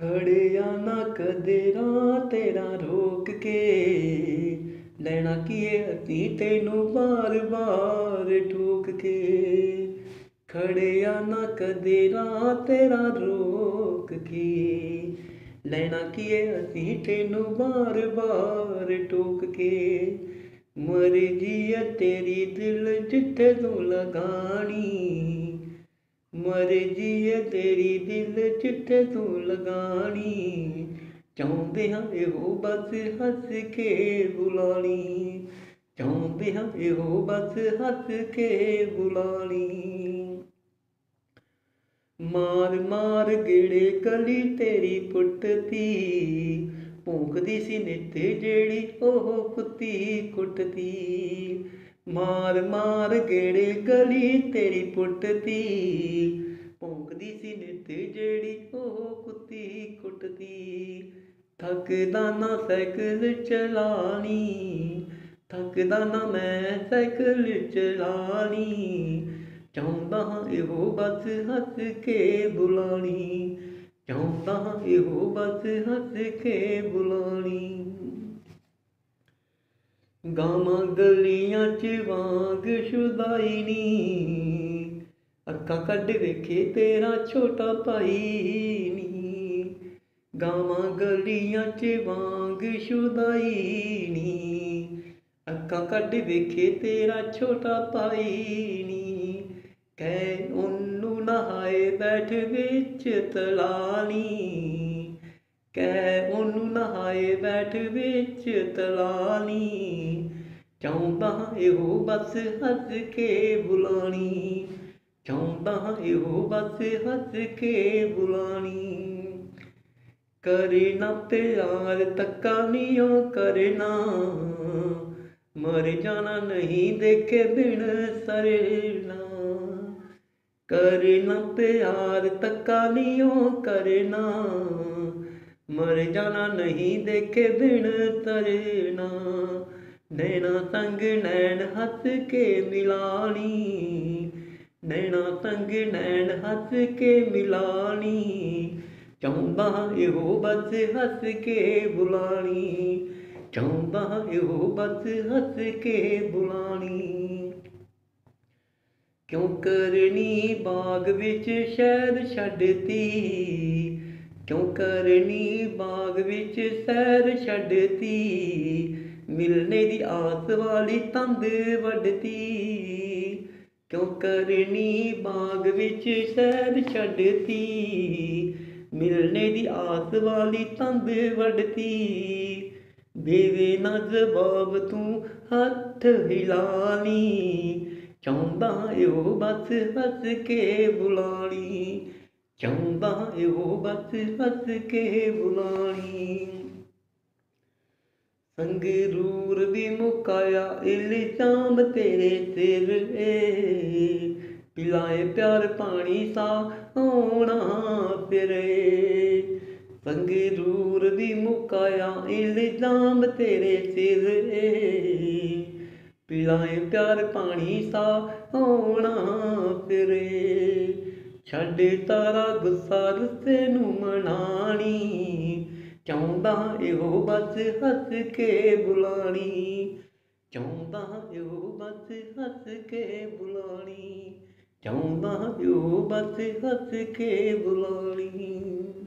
ਖੜਿਆ ਨਾ ਕਦੇ ਰਾਹ ਤੇਰਾ ਰੋਕ ਕੇ। ਲੈਣਾ ਕੀਏ ਅਸੀਂ ਤੈਨੂੰ ਬਾਰ-ਬਾਰ ਠੋਕ ਕੇ। ਖੜਿਆ ਨਾ ਕਦੇ ਰਾਹ ਤੇਰਾ ਰੋਕ ਕੇ। ਲੈਣਾ ਕੀਏ ਅਸੀਂ ਤੈਨੂੰ ਬਾਰ-ਬਾਰ ਠੋਕ ਕੇ। ਮਰਜ਼ੀ ਹੈ ਤੇਰੀ ਦਿਲ ਜਿੱਥੇ ਤੂੰ ਲਗਾਣੀ। ਮਰਜ਼ੀ ਹੈ ਤੇਰੀ ਦਿਲ ਜਿੱਥੇ ਤੂੰ ਲਗਾਣੀ। ਚਾਹੁੰਦੇ ਹਾਂ ਇਹੋ ਬਸ ਹੱਸ ਕੇ ਬੁਲਾਣੀ। ਚਾਹੁੰਦੇ ਹਾਂ ਇਹੋ ਬਸ ਹੱਸ ਕੇ ਬੁਲਾਣੀ। ਮਾਰ ਮਾਰ ਗੇੜੇ ਕਲੀ ਤੇਰੀ ਪੁੱਟਤੀ ਭੌਂਕਦੀ ਸੀ ਨਿੱਤ ਜਿਹੜੀ ਉਹ ਕੁੱਤੀ ਕੁੱਟਦੀ। ਮਾਰ ਮਾਰ ਗੇੜੇ ਗਲੀ ਤੇਰੀ ਪੁੱਟਦੀ ਭੌਂਕਦੀ ਸੀ ਨਿੱਤ ਜਿਹੜੀ ਉਹ ਕੁੱਤੀ ਕੁੱਟਦੀ ਥੱਕਦਾ ਨਾ ਸਾਈਕਲ ਚਲਾਣੀ, ਥੱਕਦਾ ਨਾ ਮੈਂ ਸਾਈਕਲ ਚਲਾਣੀ। ਚਾਹੁੰਦਾ ਹਾਂ ਇਹੋ ਬਸ ਹੱਸ ਕੇ ਬੁਲਾਣੀ, ਚਾਹੁੰਦਾ ਹਾਂ ਇਹੋ ਬਸ ਹੱਸ ਕੇ ਬੁਲਾਣੀ। ਗਾਵਾਂ ਗਲੀਆਂ ਚ ਵਾਂਗ ਸ਼ੁਦਾਈ ਨੀ। ਅੱਖਾਂ ਕੱਢ ਵੇਖੇ ਤੇਰਾ ਛੋਟਾ ਭਾਈ ਨੀ। ਗਾਵਾਂ ਗਲੀਆਂ ਚ ਵਾਂਗ ਸ਼ੁਦਾਈ ਨੀ। ਅੱਖਾਂ ਕੱਢ ਵੇਖੇ ਤੇਰਾ ਛੋਟਾ ਭਾਈ ਨੀ। ਕਹਿ ਉਹਨੂੰ ਨਹਾਏ ਬੈਠ ਵਿੱਚ ਤਲਾਣੀ ਬੈਠ ਵਿੱਚ ਤਲਾਣੀ ਚਾਹੁੰਦਾ ਹਾਂ ਇਹੋ ਬਸ ਹੱਸ ਕੇ ਬੁਲਾਣੀ। ਚਾਹੁੰਦਾ ਹਾਂ ਇਹੋ ਬਸ ਹੱਸ ਕੇ ਬੁਲਾਣੀ। ਕਰੇ ਨਾ ਪਿਆਰ, ਤੱਕਾ ਨੀਓ ਕਰਨਾ। ਮਰ ਜਾਣਾ ਨਹੀਂ ਦੇਖੇ ਬਿਨ ਸਰਨਾ। ਕਰਨਾ ਪਿਆਰ, ਤੱਕਾ ਨੀਓ ਕਰਨਾ। ਮਰ ਜਾਣਾ ਨਹੀਂ ਦੇਖੇ ਬਿਨ ਤਰਨਾ ਨੈਣਾ ਤੰਗ ਨੈਣ ਹੱਸ ਕੇ ਮਿਲਾਣੀ। ਨੈਣਾ ਤੰਗ ਨੈਣ ਹੱਸ ਕੇ ਮਿਲਾਣੀ। ਚਾਹੁੰਦਾ ਇਹੋ ਬਸ ਹੱਸ ਕੇ ਬੁਲਾਣੀ। ਚਾਹੁੰਦਾ ਇਹੋ ਬਸ ਹੱਸ ਕੇ ਬੁਲਾਣੀ। ਕਿਉਂ ਕਰਨੀ ਬਾਗ ਵਿੱਚ ਸ਼ਹਿਰ ਛੱਡਤੀ? ਕਿਉਂ ਕਰਨੀ ਬਾਗ ਵਿੱਚ ਸੈਰ ਛੱਡਤੀ? ਮਿਲਨੇ ਦੀ ਆਸ ਵਾਲੀ ਤੰਦ ਵੱਡਤੀ ਕਿਉਂ ਕਰਨੀ ਬਾਗ ਵਿੱਚ ਸੈਰ ਛੱਡਤੀ? ਮਿਲਨੇ ਦੀ ਆਸ ਵਾਲੀ ਤੰਦ ਵੱਡਤੀ ਦੇਵੇ ਨਾ ਜਵਾਬ ਤੂੰ ਹੱਥ ਹਿਲਾਣੀ ਚਾਹੁੰਦਾ ਇਹੋ ਬਸ ਹੱਸ ਕੇ ਬੁਲਾਣੀ ਚਾਹੁੰਦਾ ਇਹੋ ਬਸ ਹੱਸ ਕੇ ਬੁਲਾਣੀ ਸੰਗਰੂਰ ਵੀ ਮੁਕਾਇਆ ਇਲਜ਼ਾਮ ਤੇਰੇ ਸਿਰ ਏ। ਪਿਲਾਏ ਪਿਆਰ ਪਾਣੀ ਸਾ ਆਉਣਾ ਫਿਰੇ ਸੰਗਰੂਰ ਵੀ ਮੁਕਾਇਆ ਇਲਜ਼ਾਮ ਤੇਰੇ ਸਿਰ ਏ। ਪਿਲਾਏ ਪਿਆਰ ਪਾਣੀ ਸਾ ਹੋਣਾ ਫਿਰੇ ਛੱਡ ਤਾਰਾ ਗੁੱਸਾ ਰੁੱਸੇ ਨੂੰ ਮਨਾਣੀ। ਚਾਹੁੰਦਾ ਇਹੋ ਬਸ ਹੱਸ ਕੇ ਬੁਲਾਣੀ। ਚਾਹੁੰਦਾ ਇਹੋ ਬਸ ਹੱਸ ਕੇ ਬੁਲਾਣੀ। ਚਾਹੁੰਦਾ ਇਹੋ ਬਸ ਹੱਸ ਕੇ ਬੁਲਾਣੀ।